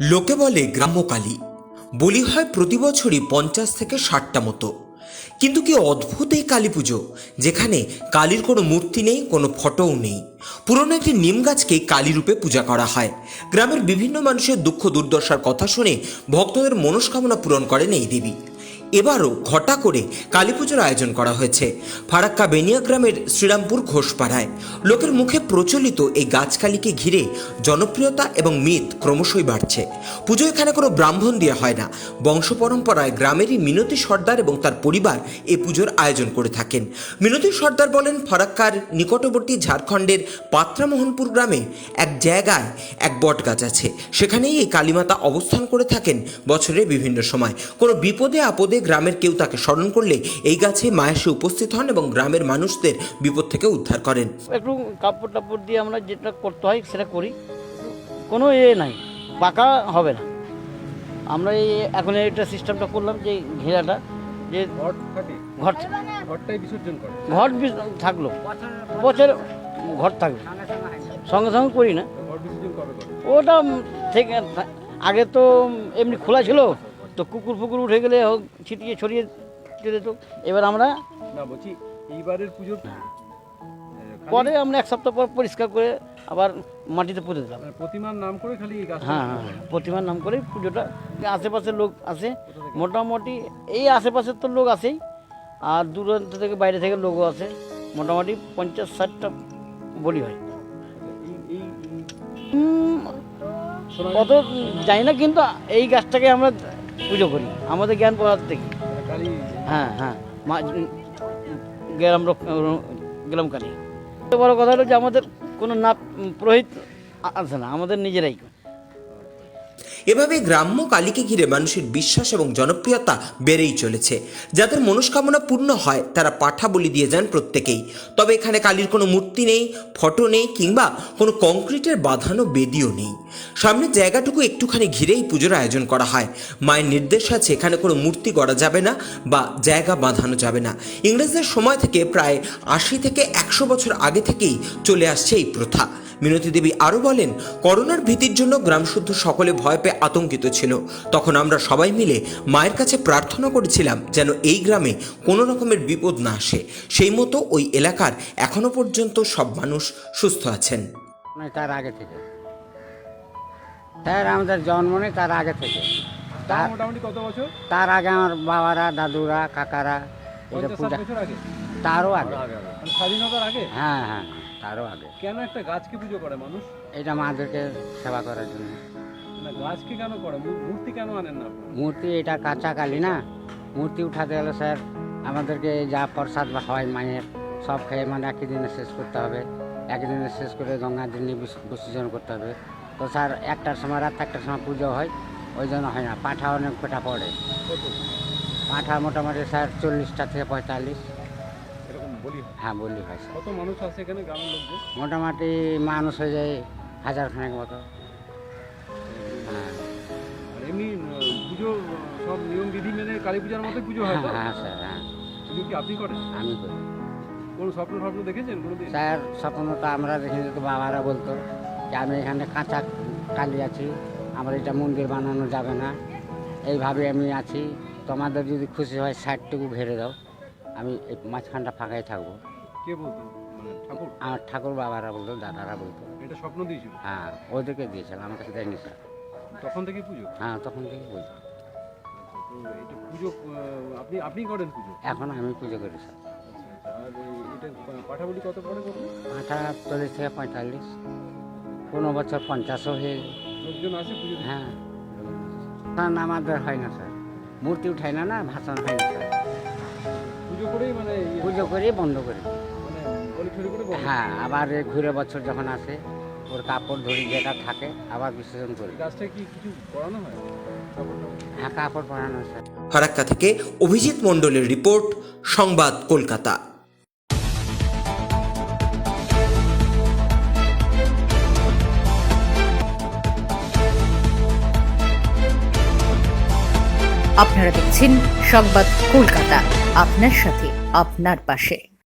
লোকে বলে গ্রাম্যকালী বলি হয় প্রতি বছরই পঞ্চাশ থেকে ষাটটা মতো। কিন্তু কি অদ্ভুত এই কালী পুজো, যেখানে কালীর কোনো মূর্তি নেই, কোনো ফটোও নেই। পুরনো একটি নিম গাছকে কালী রূপে পূজা করা হয়। গ্রামের বিভিন্ন মানুষের দুঃখ দুর্দশার কথা শুনে ভক্তদের মনস্কামনা পূরণ করেন এই দেবী। এবারও ঘটা করে কালী পুজোর আয়োজন করা হয়েছে। ফারাক্কা বেনিয়া গ্রামের শ্রীরামপুর ঘোষপাড়ায়। লোকের মুখে প্রচলিত এই গাছকালীকে ঘিরে জনপ্রিয়তা এবং মিথ ক্রমশই বাড়ছে। পুজো এখানে কোনো ব্রাহ্মণ দেওয়া হয় না। বংশ পরম্পরায় গ্রামেরই মিনতি সর্দার এবং তার পরিবার এই পুজোর আয়োজন করে থাকেন। মিনতি সর্দার বলেন, ফারাক্কার নিকটবর্তী ঝাড়খণ্ডের পাত্রামোহনপুর গ্রামে এক জায়গায় এক বট গাছ আছে। সেখানেই এই কালীমাতা অবস্থান করে থাকেন বছরের বিভিন্ন সময়। কোনো বিপদে আপদে গ্রামের কেউ তাকে স্মরণ করলে এই গাছে মায়াসে উপস্থিত হন এবং গ্রামের মানুষদের বিপদ থেকে উদ্ধার করেন। একটু কাপড় টাপড় দিয়ে আমরা যেটা করতে হয় সেটা করি। কোনো এ নাই পাকা হবে না। আমরা এই এখন এটা সিস্টেমটা করলাম যে ঘেরাটা যে ঘট থাকে। ঘর ঘরটাই বিসর্জন করে। ঘর থাকল। বছর ঘর থাকবে সঙ্গে সঙ্গে করি না। ওটা থেকে আগে তো এমনি খোলা ছিল। তো কুকুর ফুকুর উঠে গেলে হোক ছিটিয়ে ছড়িয়ে চলে যেত এবার আমরা না বলছি এইবারের পুজো পরে আমরা এক সপ্তাহ পর পরিষ্কার করে আবার মাটিতে পুঁতে দিলাম। মানে প্রতিমার নাম করে খালি হ্যাঁ হ্যাঁ হ্যাঁ। প্রতিমার নাম করে পুজোটা আশেপাশের লোক আসে মোটামুটি এই আশেপাশের তো লোক আসেই আর দূরান্ত থেকে বাইরে থেকে লোকও আসে মোটামুটি পঞ্চাশ ষাটটা বলি হয়। অত জানি না কিন্তু এই গাছটাকে আমরা পুজো করি। আমাদের জ্ঞান পড়ার থেকে। হ্যাঁ হ্যাঁ। মা গেলাম গেলাম কালী। বড় কথা হলো যে আমাদের কোনো না পুরোহিত আসে না। আমাদের নিজেরাই এভাবে গ্রাম্য কালীকে ঘিরে মানুষের বিশ্বাস এবং জনপ্রিয়তা বেড়েই চলেছে। যাদের মনস্কামনা পূর্ণ হয়, তারা পাঠা বলি দিয়ে যান প্রত্যেকেই। তবে এখানে কালীর কোনো মূর্তি নেই, ফটো নেই কিংবা কোনো কংক্রিটের বাঁধানো বেদিও নেই। সামনের জায়গাটুকু একটুখানি ঘিরেই পুজোর আয়োজন করা হয়। মায়ের নির্দেশ আছে, এখানে কোনো মূর্তি গড়া যাবে না বা জায়গা বাঁধানো যাবে না। ইংরেজদের সময় থেকে প্রায় আশি থেকে একশো বছর আগে থেকেই চলে আসছে এই প্রথা। মিনতি দেবী আরও বলেন করোনার ভীতির জন্য গ্রামশুদ্ধ সকলে ভয় পেয়ে আতঙ্কিত ছিল। তখন আমরা সবাই মিলে মায়ের কাছে প্রার্থনা করেছিলাম যেন এই গ্রামে কোনো রকমের বিপদ না আসে। সেই মতো ওই এলাকার এখনও পর্যন্ত সব মানুষ সুস্থ আছেন। তার আগে থেকে। তার আমাদের জন্ম নেই তার আগে থেকে। তার মোটামুটি কত বছর? তার আগে আমার বাবারা দাদুরা কাকারা এটা পূজা তারও আগে। মানে স্বাধীনতার আগে? হ্যাঁ হ্যাঁ। তারও আগে। কেন একটা গাছকে পুজো করে মানুষ? এটা মাদেরকে সেবা করার জন্য। না গাছকে কেন করে? মূর্তি কেন আনেন না মূর্তি এটা কাঁচা কালি না। মূর্তি উঠাতে গেলে স্যার আমাদেরকে যা প্রসাদ বা হয় মায়ের সব খেয়ে মানে একই দিনে শেষ করতে হবে। একদিনে শেষ করে গঙ্গা দিনে বিসর্জন করতে হবে। তো স্যার একটার সময় রাত একটার সময় পুজো হয় ওই জন্য হয় না। পাঠা অনেক পেটা পড়ে। পাঠা মোটামুটি স্যার চল্লিশটা থেকে পঁয়তাল্লিশ। এরকম বলি হয়? হ্যাঁ হয় স্যার। কত মানুষ আছে এখানে গ্রামের লোকদের মোটামুটি মানুষ হয়ে যায় হাজার খানেক মতো। হ্যাঁ। আর এমনি পুজো সব নিয়ম বিধি মেনে কালী পূজার মতো পুজো হয় হ্যাঁ হ্যাঁ স্যার হ্যাঁ। পুজো কি আপনি করেন? আমি করি। কোন স্বপ্ন স্বপ্ন দেখেছেন কোনোদিন? স্যার স্বপ্ন তো আমরা দেখিনি তো বাবারা বলতো যে আমি এখানে কাঁচা কালি আছি আমার এটা মন্দির বানানো যাবে না। এইভাবে আমি আছি তোমাদের যদি খুশি হয় সাইডটুকু ঘেরে দাও। আমি এই মাঝখানটা ফাঁকাই থাকব। কে বলতো? মানে ঠাকুর? আমার ঠাকুর বাবারা বলতো দাদারা বলতো। এটা স্বপ্ন দিয়েছিল? হ্যাঁ ওদেরকে দিয়েছিল আমার কাছে দেয়নি স্যার। তখন থেকে পুজো? হ্যাঁ তখন থেকে এটা পুজো আপনি আপনি করেন পুজো? এখন আমি পুজো করি স্যার। পাঠাবলি কত করবে চল্লিশ থেকে পঁয়তাল্লিশ। কোনো বছর পঞ্চাশও হয়ে লোকজন আসে পুজো হ্যাঁ। আমাদের হয় না স্যার। মূর্তি উঠাই না না ভাষণ হয় না স্যার। পুজো করেই মানে ইয়ে, পুজো করি বন্ধ করি। মানে বলি ছড়ি করে হ্যাঁ আবার ঘুরে বছর যখন আসে ওর কাপড় ধরি যেটা থাকে আবার বিসর্জন করি। হয়? হ্যাঁ কাপড় পরানো স্যার ফারাক্কা থেকে অভিজিৎ মণ্ডলের রিপোর্ট সংবাদ কলকাতা। আপনারা দেখছেন সংবাদ কলকাতা। আপনার সাথে আপনার পাশে।